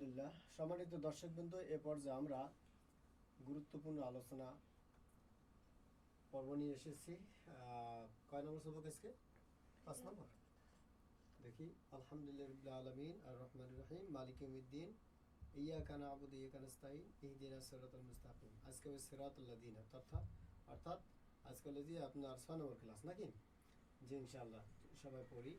আলহামদুলিল্লাহ। সম্মানিত দর্শকবৃন্দ এ পর্যায়ে আমরা গুরুত্বপূর্ণ আলোচনা পর্ব নিয়ে এসেছি। কয় নম্বর সবক আজকে? পাঁচ নম্বর? দেখি, আলহামদুলিল্লাহ আলমিন আর রহমান রহিম, মালিক উদ্দিন ইয়া কানা আবুদ ইয়া কানাস্তাইন ইহদিনা সিরাতুল মুস্তাকিম। আজকে ওই সিরাতুল্লাহ দিন অর্থাৎ অর্থাৎ আজকে হলো আপনার ছয় নম্বর ক্লাস, নাকি? জি, ইনশাআল্লাহ, সবাই পড়ি।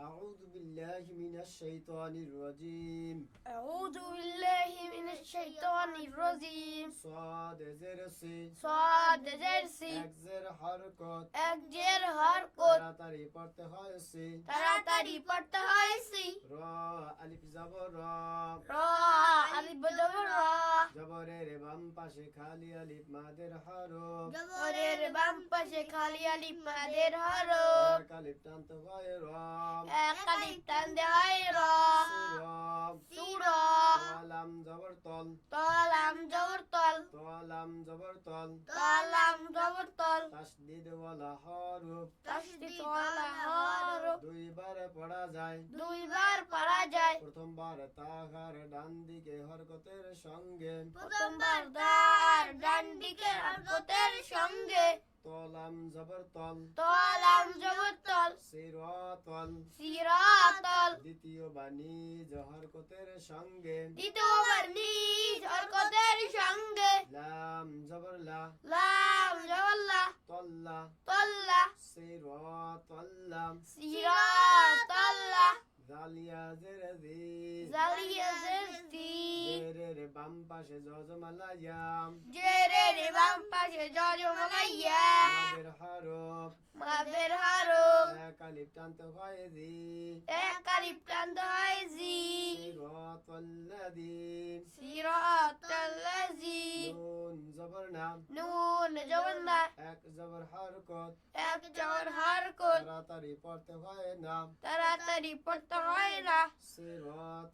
أعوذ بالله من الشيطان الرجيم أعوذ بالله من الشيطان الرجيم صاد زر سي صاد جرسي এক জের হরকত এক জের হরকত তাড়াতাড়ি পড়তে হয় সি তাড়াতাড়ি পড়তে হয়েছি র আলিফ জবর র র আলিফ জবর র জবরের বাম পাশে খালি আলিফ মাদের হরফ জবরের বাম পাশে খালি আলিফ মাদের হরফ এক আলিফ টানতে হয় র টান দেয় র সুর তলাম জবর তল তলাম জবর তল তলাম জবর তল তলাম জবর তল তাসদিদ ওয়ালা হরফ তাসদিদ ওয়ালা হরফ দুইবার পড়া যায় দুইবার পড়া যায় প্রথমবার তাহার ডান দিকে হরকতের সঙ্গে। প্রথমবার দার ডান দিকে হরকতের সঙ্গে। তলাম জবর তল। তলাম জবর তল। সিরতল। সিরাতল। দ্বিতীয় বাণী হরকতের সঙ্গে। দ্বিতীয়বার নিজ হরকতের সঙ্গে। লাম জবর লা। লাম জবর লা। তল্লা। তল্লা। সিরতল্লা সিরাতাল্লা। জালিয়া জেরদি জালিয়া জেরতি জেরের বাম পাশে জজমালা ইয়াম জেরে রে বাম এক আলিফ টানতে হয় দি এক আলিফ টানতে হয় জি সিরতল্লাদি সিরাতাল্লাজি নুন জবর নাম। নুন জবর না এক জবর হরকত। এক জবর হরকত। তাড়াতাড়ি পড়তে হয় না। তাড়াতাড়ি পড়তে হয় না।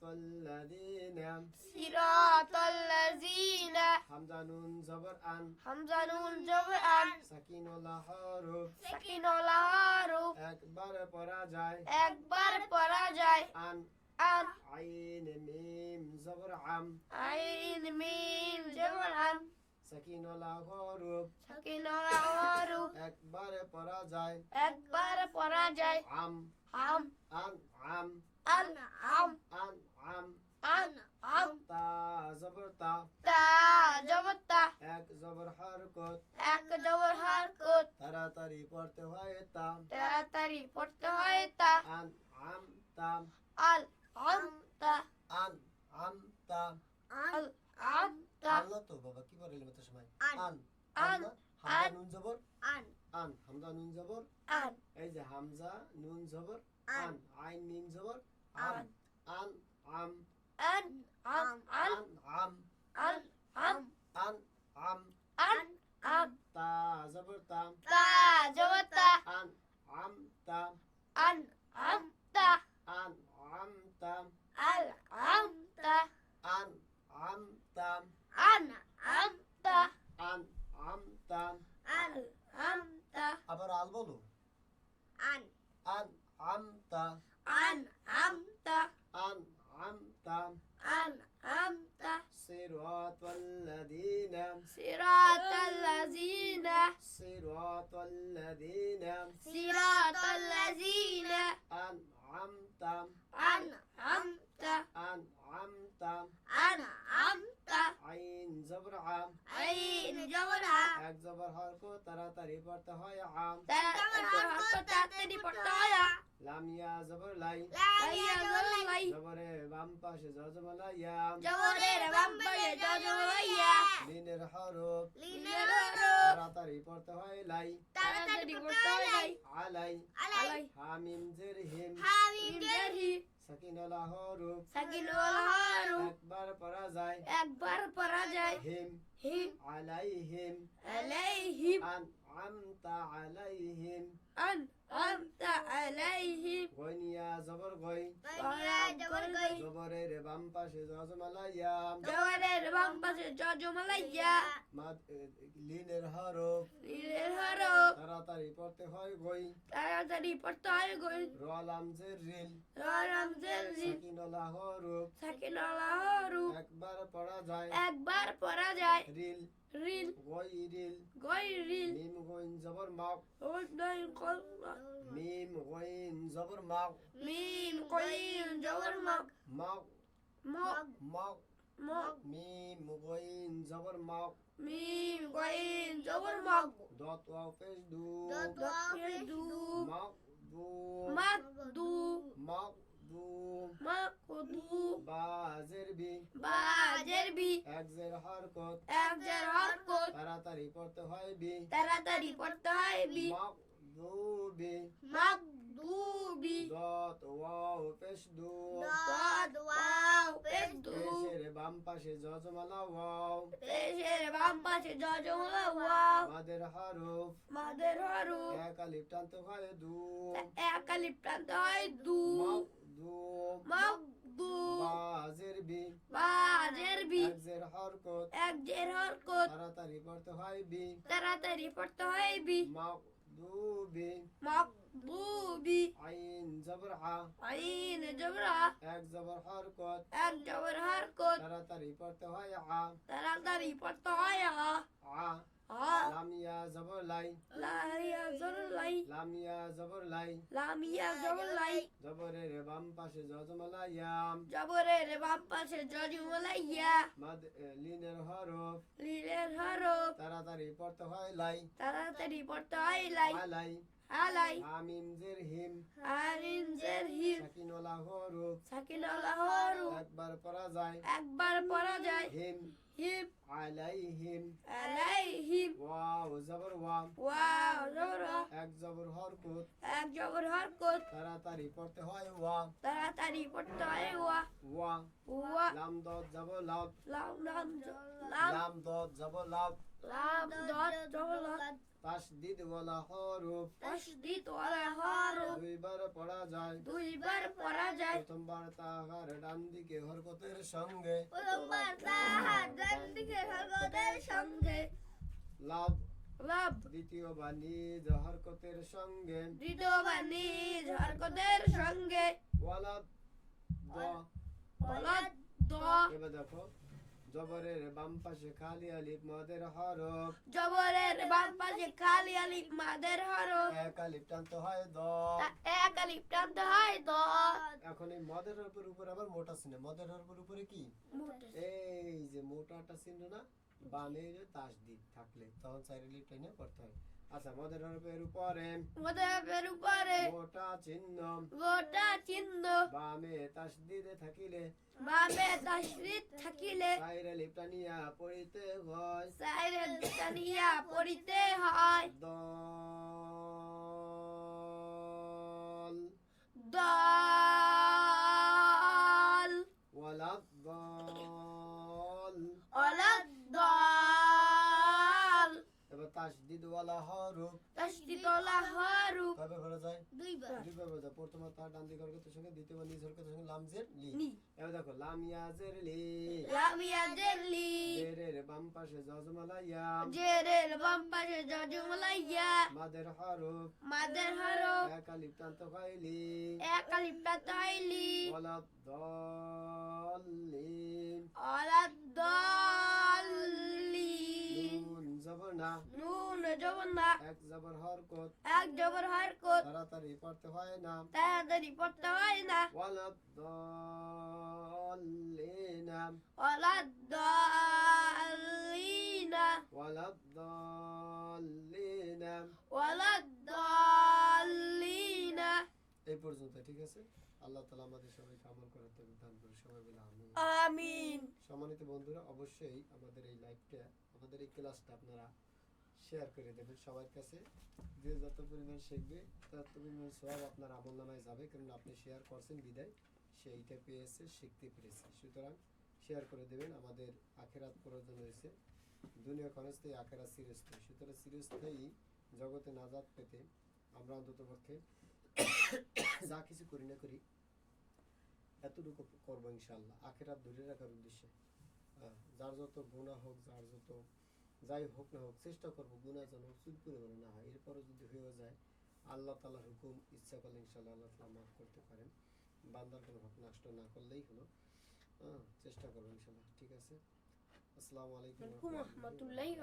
সিরতল্লাদিনা সিরাতাল্লাজিনা হামজা নুন জবর আন। হামজা নুন জবর আন। সাকিনুল্লাহ হরফ সাকিনুল্লাহ হারুপ একবার পড়া যায়। একবার পড়া যায়। আন। আন। আইন মিম জবর আম। আইন মিম জবর আন সাকিনুল্লাহ হরফ সাকিনুল্লাহ হারুপ। একবার পড়া যায়। একবার পড়া যায়। আম। আম। আন আম। আন আম। আন আম। আন আম। তা জবর তা। তা জবর তা। জবর হরকত এক জবর হরকত তাড়াতাড়ি পড়তে হয় তা তাড়াতাড়ি পড়তে হয় তা আন আম তা আল আম তা আন আম তা আল আম তা আল্লাহ তো বাবা কি বলে মতো সময়? আন। আন হামজা নুন জবর? আন। আন হামজা নুন জবর? আন। এই যে হামজা নুন জবর? আন। আইন মিম জবর? আন। আন আম। আন আম আন আম। আন আম। আন Am. An. Am. Ta zabır ta. Ta zabır ta. An. Am ta. An. Am ta. An. صراط الذين صراط الذين صراط الذين صراط الذين أنعمت أنعمت أنعمت أنعمت عين زبر عام عين جبرها এক জবর হরকত তাড়াতাড়ি পড়তে হয় আম তাড়াতাড়ি পড়তে হয় লাম ইয়া জবর লাই লাইয়া জলাই জবরে বাম পাশে জজমলা ইয়াম জবরের বাম পাশে জজমাইয়া লিনের হরফ লিনের হরফ তাড়াতাড়ি পড়তে হয় লাই তাড়াতাড়ি পড়তে হয় আলাই আলাই হামিম জের হিম হামিম জারি সাকিনলা হরফ সাকিনুল হারুফ একবার পড়া যায়। একবার পড়া যায়। হিম। হিম। আলাইহিম। আলাইহিম। আনআমতা আলাইহিম। আনআমতা আলাইহিম। গনিয়া জবর গই। জবরের জবরের বাম পাশে জজমালা ইয়াম বাম পাশে জজমালাইয়া। মাদ লিনের হরফ। নীলের হরফ। তাড়াতাড়ি পড়তে হয় গই। তাড়াতাড়ি পড়তে হয় গই। রলাম জের রিল। রামজের জি সাকিন সাকিনলা হরুফ। সাকিনলা হরুফ। একবার পড়া যায়। একবার পড়া যায়। রিল। রিল গই রিল গই রিল মিম গইন জবর মাক ওই নয় কল মিম গইন জবর মাক মিম কইন জবর মগ মাক মগ মাক মগ মিম গইন জবর মাক মিম কইন জবর মগ দত ওয়াও পেশ দু দকের দু মাক দু মাক দু মাক দু মাক দু বাজের বি। বাজের বি। এক জের হরকত। এক জের হরকত। তাড়াতাড়ি পড়তে হয় বি। তাড়াতাড়ি পড়তে হয় বি। মাক দু মাক দু দত ওয়াও পেশ দু। দদ ওয়াও পেশ দু। পেশের বাম পাশে যজমালা ওয়াও। পেশের বাম পাশে জজমলা ওয়াও। মাদের হরফ। মাদের হরুফ। এক আলিফ টানতে হয় দু। এক আলিফ টানতে হয় দু। তাড়াতাড়ি পড়তে হয় বি। তাড়াতাড়ি পড়তে হয় বি। মাক দু বি মাক দু বি আইন জবর আ আইন জবরা এক জবর হরকত। এক জবর হরকত। তাড়াতাড়ি পড়তে হয় আ। তাড়াতাড়ি পড়তে হয় আ। আ। লামিয়া জবর লাই। লাই লামিয়া জবর লাই। লামিয়া জবর লাই। জবরের বাম পাশে যজমালা ইয়াম রে বাম পাশে জজমলা ইয়া মাদ লিনের হরফ। লিনের হরফ। তাড়াতাড়ি পড়তে হয় লাই। তাড়াতাড়ি পড়তে হয় লাই। আলাই আলাই। আমিম জের হিম। আরিন জের হিম। সাকিনলা হরু। সাকিনাল্লাহ হরু। একবার পড়া যায়। একবার পড়া যায়। হিম। হিম। আলাইহিম আলাইহিম ওয়াও জবর ওয়াম ওয়াও জবর এক জবর হরকত। এক জবর হরকত। তাড়াতাড়ি পড়তে হয় ওয়া তাড়াতাড়ি পড়তে হয় ওয়া। ওয়া। ওয়া। লাম দত জবর লাভ লাম লাম লাম দত জবর লাভ লাম দত জবর তাসদিদ ওয়ালা হরফ। তাসদিদ ওয়ালা হরফ। দুইবার পড়া যায়। দুইবার পড়া যায়। প্রথমবার তাহার ডান দিকে হরকতের সঙ্গে। প্রথমবার তাহার ডান দিকে হরকতের সঙ্গে। লাভ। লাভ। দ্বিতীয়বার নিজ হরকতের সঙ্গে। দ্বিতীয়বার নিজ হরকতের সঙ্গে। ওয়ালা দ। ওয়ালা দ। এবার দেখো জবরের বাম পাশে খালি আলিফ মাদের হরফ। জবরের বাম পাশে খালি আলিফ মাদের হরফ। এক আলিফ টানতে হয় দ। এক আলিফ টানতে হয় দ। এখন এই মদের হরফের উপরে আবার মোটা চিহ্ন মদের হরফের উপরে কি? এই যে মোটাটা চিহ্ন না? বামে যে তাসদিদ থাকলে। তখন চাইরে লিপ টেনে পড়তে হয়। আচ্ছা মদের হরফের উপরে মদের উপরে মোটা চিহ্ন। গোটা চিহ্ন। বামে তাসদিদে থাকিলে। বামে তাশরিদ থাকিলে। চাইরে লিপ টানিয়া পড়িতে হয়। সাইরে টানিয়া পড়িতে হয়। দল। দল। ওয়ালা তাসদিদ ওয়ালা হরফ তাশরিদ ওলা হরুফ কবে করা যায়? দুইবার। দুইবার করা যায়। প্রথমে তার ডান দিকে হরকতের সঙ্গে দ্বিতীয়বার নিজ হরকতের সঙ্গে লামজের লি। নি এবার দেখো লাম ইয়াজের লি। জেরের বাম পাশে জজমালা ইয়াম জেরের বাম পাশে জজমলাইয়া। মাদের হরফ। মাদের হরফ। এক আলিফ টান্ত খাইলি এক আলিফটা তাইলি ওয়ালা দলিন অলাদ দলি নুন জবর না। নুন জবর না। এক জবর হরকত এক জবর হরকত তাড়াতাড়ি পড়তে হয় না। তাড়াতাড়ি পড়তে হয় না। ওয়ালা দলিন। অলাদ দলিনা। ওয়ালা দলিন। অলাদ দলিনা। এই পর্যন্ত ঠিক আছে? আল্লাহ তালা আমাদের সবাইকে আমল করার তৌফিক দান করে সবাই আমি আমিন। সম্মানিত বন্ধুরা অবশ্যই আমাদের এই লাইভটা আমাদের এই ক্লাসটা আপনারা শেয়ার করে দেবেন সবার কাছে। যে যত পরিমাণ শিখবে তত পরিমাণ সব আপনার আমল নামায় যাবে কারণ আপনি শেয়ার করছেন বিদায় সেইটা পেয়েছে শিখতে পেরেছে। সুতরাং শেয়ার করে দেবেন আমাদের আখেরাত প্রয়োজন হয়েছে দুনিয়া খরচতেই আখেরাত চিরস্থায়ী। সুতরাং চিরস্থায়ী জগতে নাজাত পেতে আমরা অন্তত পক্ষে যা কিছু করি না করি এতটুকু করব ইনশাল্লাহ আখেরাত ধরে রাখার উদ্দেশ্যে যার যত গুণা হোক যার যত যাই হোক না হোক চেষ্টা করব গুণা যেন চুল পরিমাণে না হয়। এরপরে যদি হয়ে যায় আল্লাহ তালার হুকুম ইচ্ছা করলে ইনশাল্লাহ আল্লাহ তালা মাফ করতে পারেন। বান্দার কোনো হক নষ্ট না করলেই হলো। চেষ্টা করব ইনশাল্লাহ ঠিক আছে? আসসালামু আলাইকুম রহমতুল্লাহি